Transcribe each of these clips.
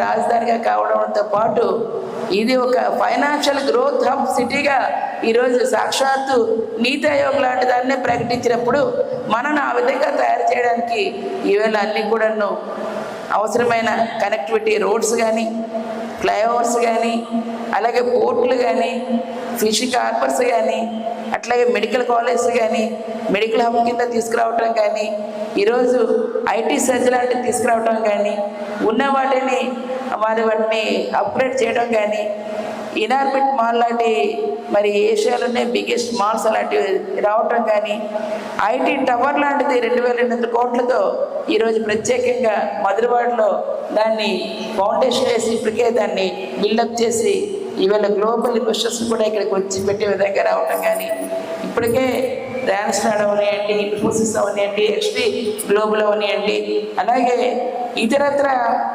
రాజధానిగా కావడంతో పాటు ఇది ఒక ఫైనాన్షియల్ గ్రోత్ హబ్ సిటీగా ఈరోజు సాక్షాత్తు నీతి ఆయోగ్ లాంటి దాన్ని ప్రకటించినప్పుడు మనను ఆ విధంగా తయారు చేయడానికి ఈవేళ అన్ని కూడాను అవసరమైన కనెక్టివిటీ రోడ్స్ కానీ ఫ్లైఓవర్స్ కానీ అలాగే పోర్ట్లు కానీ ఫిషింగ్ హార్బర్స్ కానీ అట్లాగే మెడికల్ కాలేజ్ కానీ మెడికల్ హబ్ కింద తీసుకురావటం కానీ ఈరోజు ఐటీ సెజ్ లాంటివి తీసుకురావటం కానీ ఉన్న వాటిని వారి వాటిని అప్గ్రేడ్ చేయడం కానీ ఇనార్బిట్ మాల్ లాంటి మరి ఏషియాలోనే బిగ్గెస్ట్ మాల్స్ అలాంటివి రావటం కానీ ఐటీ టవర్ లాంటిది రెండు వేల రెండు వందల కోట్లతో ఈరోజు ప్రత్యేకంగా మధురవాడలో దాన్ని ఫౌండేషన్ వేసి ఇప్పటికే దాన్ని బిల్డప్ చేసి ఈవేళ గ్లోబల్ ఇన్వెస్టర్స్ కూడా ఇక్కడికి వచ్చి పెట్టే విధంగా రావటం కానీ ఇప్పటికే ర్యాన్స్టాడ్ అవనివ్వండి ఇన్ఫోసిస్ అవనివ్వండి హెచ్పి గ్లోబల్ అవనివ్వండి అలాగే ఇతరత్ర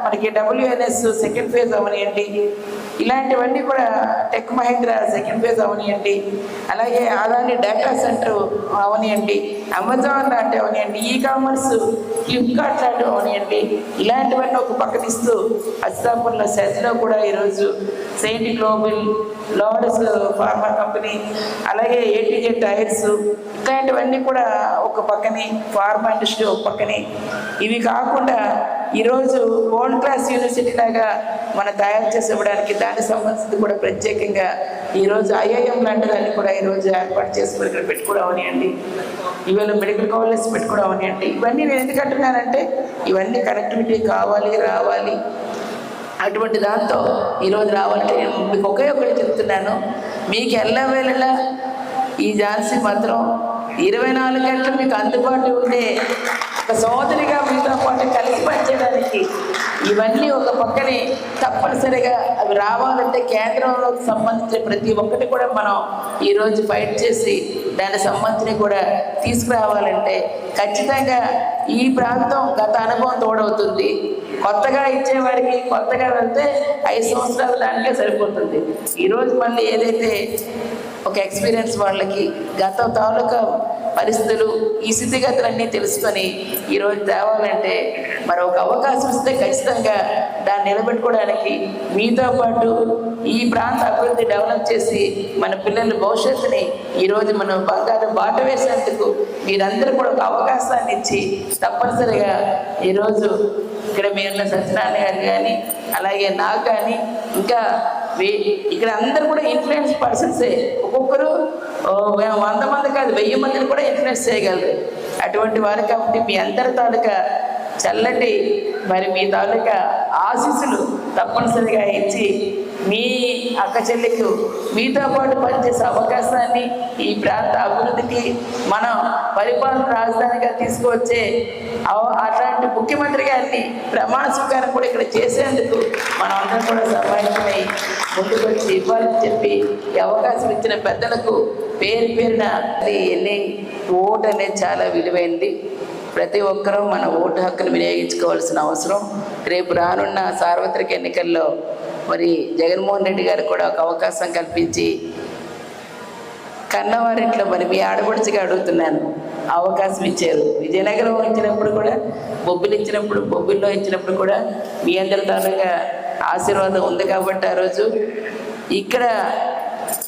మనకి డబ్ల్యూఎన్ఎస్ సెకండ్ ఫేజ్ అవనివ్వండి ఇలాంటివన్నీ కూడా టెక్ మహేంద్ర సెకండ్ ఫేజ్ అవనియండి అలాగే అదాని డేటా సెంటర్ అవనియండి అమెజాన్ లాంటి అవనియండి ఈ కామర్స్ ఫ్లిప్కార్ట్ లాంటివి అవనియండి ఇలాంటివన్నీ ఒక పక్కనిస్తూ అస్సాపూర్లో సెజ్లో కూడా ఈరోజు saint global lords pharma company అలాగే ఏటీజే టైర్స్ ఇట్లాంటివన్నీ కూడా ఒక పక్కనే ఫార్మా ఇండస్ట్రీ ఒక పక్కనే. ఇవి కాకుండా ఈరోజు వరల్డ్ క్లాస్ యూనివర్సిటీ లాగా మనం తయారు చేసి ఇవ్వడానికి దానికి సంబంధించి కూడా ప్రత్యేకంగా ఈరోజు ఐఐఎం లాంటి దాన్ని కూడా ఈరోజు ఏర్పాటు చేసుకుని ఇక్కడ పెట్టుకోవడం అవనివ్వండి ఇవాళ మెడికల్ కాలేజ్ పెట్టుకోవడం అవనివ్వండి ఇవన్నీ నేను ఎందుకు అంటున్నానంటే ఇవన్నీ కనెక్టివిటీ కావాలి రావాలి. అటువంటి దాంతో ఈరోజు రావాలంటే నేను మీకు ఒకే ఒకటి చెప్తున్నాను. మీకు ఎల్లవేళలా ఈ ఝాన్సీ మాత్రం ఇరవై నాలుగు గంటలు మీకు అందుబాటులో ఉండే ఒక సోదరిగా మీ కలిగి పనిచేయడానికి. ఇవన్నీ ఒక పక్కనే తప్పనిసరిగా అవి రావాలంటే కేంద్రంలో సంబంధించిన ప్రతి ఒక్కటి కూడా మనం ఈరోజు ఫైట్ చేసి దానికి సంబంధించిన కూడా తీసుకురావాలంటే ఖచ్చితంగా ఈ ప్రాంతం గత అనుభవం తోడవుతుంది. కొత్తగా ఇచ్చేవాడికి కొత్తగా వెళ్తే ఐదు సంవత్సరాలు దానికే సరిపోతుంది. ఈరోజు మళ్ళీ ఏదైతే ఒక ఎక్స్పీరియన్స్ వాళ్ళకి గత తాలూకా పరిస్థితులు ఈ స్థితిగతులన్నీ తెలుసుకొని ఈరోజు తేవాలంటే మరి ఒక అవకాశం ఇస్తే ఖచ్చితంగా దాన్ని నిలబెట్టుకోవడానికి మీతో పాటు ఈ ప్రాంత అభివృద్ధి డెవలప్ చేసి మన పిల్లల భవిష్యత్తుని ఈరోజు మనం బంగారు బాట వేసేందుకు మీరందరూ కూడా ఒక అవకాశాన్ని ఇచ్చి తప్పనిసరిగా ఈరోజు ఇక్కడ మీరున్న సత్యనారాయణ గారు కానీ అలాగే నాకు కానీ ఇంకా ఇక్కడ అందరు కూడా ఇన్ఫ్లుయెన్స్ పర్సన్సే ఒక్కొక్కరు వంద మంది కాదు వెయ్యి మందిని కూడా ఇన్ఫ్లుయెన్స్ చేయగలరు. అటువంటి వారు కాబట్టి మీ అందరి తాలూకా చల్లటి మరి మీ తాలూకా ఆశీస్సులు తప్పనిసరిగా ఇచ్చి మీ అక్క చెల్లికి మీతో పాటు పనిచేసే అవకాశాన్ని ఈ ప్రాంత అభివృద్ధికి మనం పరిపాలన రాజధానిగా తీసుకువచ్చే అవ- అట్లాంటి ముఖ్యమంత్రి గారిని ప్రమాణ స్వీకారం కూడా ఇక్కడ చేసేందుకు మనం అందరం కూడా సమాయత్తమై ముందుకు వచ్చి ఇవ్వాలని చెప్పి ఈ అవకాశం ఇచ్చిన పెద్దలకు పేరు పేరున అది ఎన్ని ఓటు అనేది చాలా విలువైంది. ప్రతి ఒక్కరూ మన ఓటు హక్కును వినియోగించుకోవాల్సిన అవసరం. రేపు రానున్న సార్వత్రిక ఎన్నికల్లో మరి జగన్మోహన్ రెడ్డి గారు కూడా ఒక అవకాశం కల్పించి కన్నవారింట్లో మరి మీ ఆడపడుచుగా అడుగుతున్నాను. అవకాశం ఇచ్చారు. విజయనగరం ఇచ్చినప్పుడు కూడా బొబ్బిలు ఇచ్చినప్పుడు బొబ్బిల్లో ఇచ్చినప్పుడు కూడా మీ అందరి తాలూగా ఆశీర్వాదం ఉంది కాబట్టి ఆ రోజు ఇక్కడ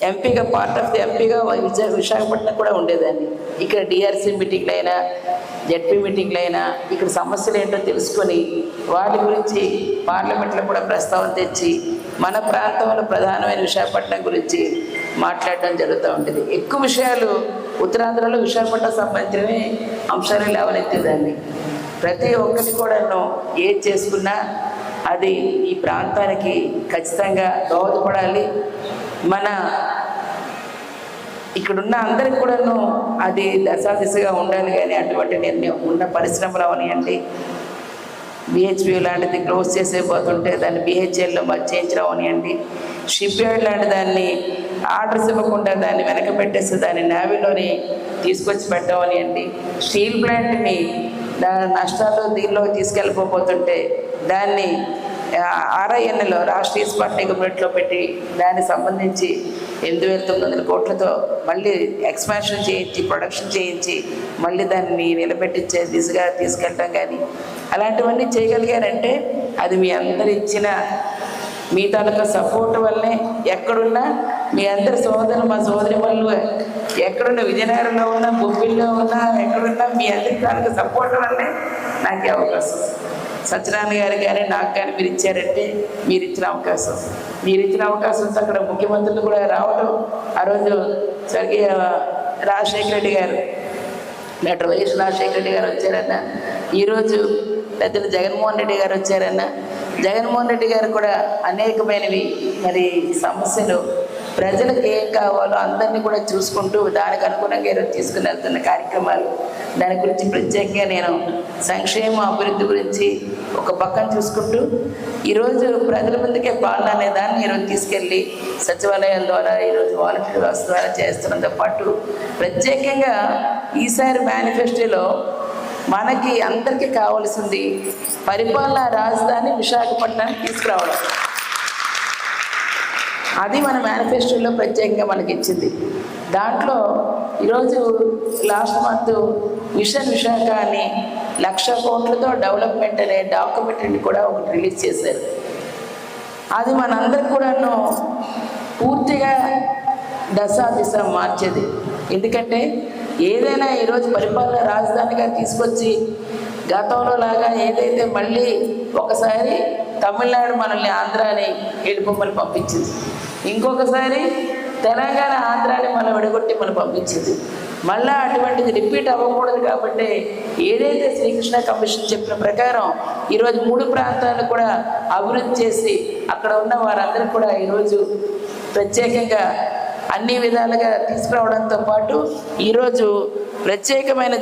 ఎంపీగా పార్ట్ ఆఫ్ ది ఎంపీగా విజయ విశాఖపట్నం కూడా ఉండేదాన్ని ఇక్కడ డిఆర్సీ మీటింగ్లు అయినా జడ్పీ మీటింగ్లు అయినా ఇక్కడ సమస్యలు ఏంటో తెలుసుకొని వాటి గురించి పార్లమెంట్లో కూడా ప్రస్తావన తెచ్చి మన ప్రాంతంలో ప్రధానమైన విశాఖపట్నం గురించి మాట్లాడడం జరుగుతూ ఉంటుంది. ఎక్కువ విషయాలు ఉత్తరాంధ్రలో విశాఖపట్నం సంబంధించినవి అంశాలు లేవనెత్తేదాన్ని ప్రతి ఒక్కటి కూడాను ఏది చేసుకున్నా అది ఈ ప్రాంతానికి ఖచ్చితంగా దోహదపడాలి. మన ఇక్కడున్న అందరికి కూడాను అది దశా దిశగా ఉండాలి కానీ అటువంటి నిర్ణయం ఉన్న పరిశ్రమలు అవనివ్వండి బిహెచ్పి లాంటిది క్లోజ్ చేసే పోతుంటే దాన్ని బిహెచ్ఎల్లో మరి చేయించడం అవనివ్వండి షిప్ యార్డ్ లాంటి దాన్ని ఆర్డర్స్ ఇవ్వకుండా దాన్ని వెనక పెట్టేసి దాన్ని నావీలోని తీసుకొచ్చి పెట్టడం స్టీల్ ప్లాంట్ని దాని నష్టాలు దీనిలో తీసుకెళ్ళిపోతుంటే దాన్ని ఆర్ఐఎన్లో రాష్ట్రీయ ఇస్పాట్ నిగమలో పెట్టి దానికి సంబంధించి ఎనిమిది వేల తొమ్మిది వందల కోట్లతో మళ్ళీ ఎక్స్పాన్షన్ చేయించి ప్రొడక్షన్ చేయించి మళ్ళీ దాన్ని నిలబెట్టించే దిశగా తీసుకెళ్ళటం కానీ అలాంటివన్నీ చేయగలిగారంటే అది మీ అందరు ఇచ్చిన మీ తాలూకా సపోర్ట్ వల్లనే ఎక్కడున్నా మీ అందరి సోదరులు మా సోదరి వాళ్ళు ఎక్కడున్నా విజయనగరంలో ఉన్నా బొబ్బిల్లో ఉన్నా ఎక్కడున్నా మీ అందరి తాలూకా సపోర్ట్ వల్లనే నాకు అవకాశం. సత్యనారాయణ గారు కానీ నాకు కానీ మీరు ఇచ్చారంటే మీరు ఇచ్చిన అవకాశం. మీరు ఇచ్చిన అవకాశంతో అక్కడ ముఖ్యమంత్రులు కూడా రావడం ఆ రోజు స్వర్గీయ రాజశేఖర రెడ్డి గారు డాక్టర్ వైఎస్ రాజశేఖర రెడ్డి గారు వచ్చారన్న. ఈరోజు పెద్దలు జగన్మోహన్ రెడ్డి గారు వచ్చారన్న. జగన్మోహన్ రెడ్డి గారు కూడా అనేకమైనవి మరి సమస్యలు ప్రజలకు ఏం కావాలో అందరినీ కూడా చూసుకుంటూ దానికి అనుగుణంగా ఈరోజు తీసుకుని వెళ్తున్న కార్యక్రమాలు. దాని గురించి ప్రత్యేకంగా నేను సంక్షేమ అభివృద్ధి గురించి ఒక పక్కన చూసుకుంటూ ఈరోజు ప్రజల ముందుకే పాలన అనే దాన్ని ఈరోజు తీసుకెళ్ళి సచివాలయం ద్వారా ఈరోజు వాలంటీర్ వ్యవస్థ ద్వారా చేస్తున్నంతో పాటు ప్రత్యేకంగా ఈసారి మేనిఫెస్టోలో మనకి అందరికీ కావాల్సింది పరిపాలనా రాజధాని విశాఖపట్నానికి తీసుకురావడం. అది మన మేనిఫెస్టోలో ప్రత్యేకంగా మనకి ఇచ్చింది దాంట్లో ఈరోజు లాస్ట్ మంత్ మిషన్ విశాఖ అని లక్ష కోట్లతో డెవలప్మెంట్ అనే డాక్యుమెంటరీని కూడా ఒకటి రిలీజ్ చేశారు. అది మనందరికి కూడాను పూర్తిగా దశా దిశ మార్చేది. ఎందుకంటే ఏదైనా ఈరోజు పరిపాలన రాజధానిగా తీసుకొచ్చి గతంలో లాగా ఏదైతే మళ్ళీ ఒకసారి తమిళనాడు మనల్ని ఆంధ్రాని వెళ్ళిపోమని పంపించింది. ఇంకొకసారి తెలంగాణ ఆంధ్రాన్ని మనం విడగొట్టి మనం పంపించింది. మళ్ళా అటువంటిది రిపీట్ అవ్వకూడదు కాబట్టి ఏదైతే శ్రీకృష్ణ కమిషన్ చెప్పిన ప్రకారం ఈరోజు మూడు ప్రాంతాలు కూడా అభివృద్ధి చేసి అక్కడ ఉన్న వారందరూ కూడా ఈరోజు ప్రత్యేకంగా అన్ని విధాలుగా తీసుకురావడంతో పాటు ఈరోజు ప్రత్యేకమైన